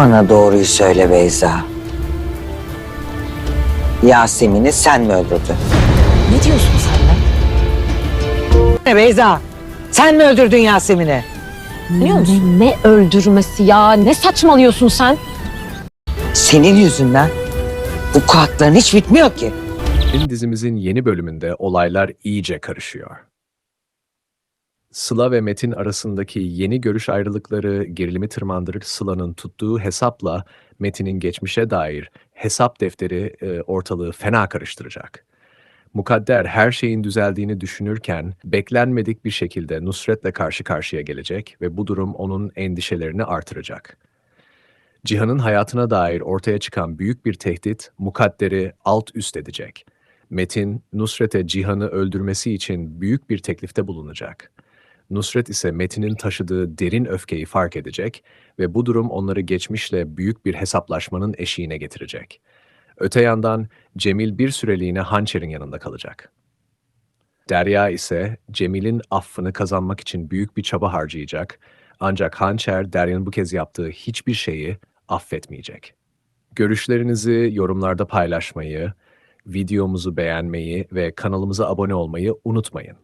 Bana doğruyu söyle Beyza. Yasemin'i sen mi öldürdün? Ne diyorsun sen be? Ne Beyza? Sen mi öldürdün Yasemin'i? Biliyor musun? Ne, ne öldürmesi ya? Ne saçmalıyorsun sen? Senin yüzünden bu kuatların hiç bitmiyor ki. Film dizimizin yeni bölümünde olaylar iyice karışıyor. Sıla ve Metin arasındaki yeni görüş ayrılıkları gerilimi tırmandırır. Sıla'nın tuttuğu hesapla Metin'in geçmişe dair hesap defteri e, ortalığı fena karıştıracak. Mukadder her şeyin düzeldiğini düşünürken beklenmedik bir şekilde Nusret'le karşı karşıya gelecek ve bu durum onun endişelerini artıracak. Cihan'ın hayatına dair ortaya çıkan büyük bir tehdit Mukadder'i alt üst edecek. Metin, Nusret'e Cihan'ı öldürmesi için büyük bir teklifte bulunacak. Nusret ise Metin'in taşıdığı derin öfkeyi fark edecek ve bu durum onları geçmişle büyük bir hesaplaşmanın eşiğine getirecek. Öte yandan Cemil bir süreliğine Hançer'in yanında kalacak. Derya ise Cemil'in affını kazanmak için büyük bir çaba harcayacak ancak Hançer Derya'nın bu kez yaptığı hiçbir şeyi affetmeyecek. Görüşlerinizi yorumlarda paylaşmayı, videomuzu beğenmeyi ve kanalımıza abone olmayı unutmayın.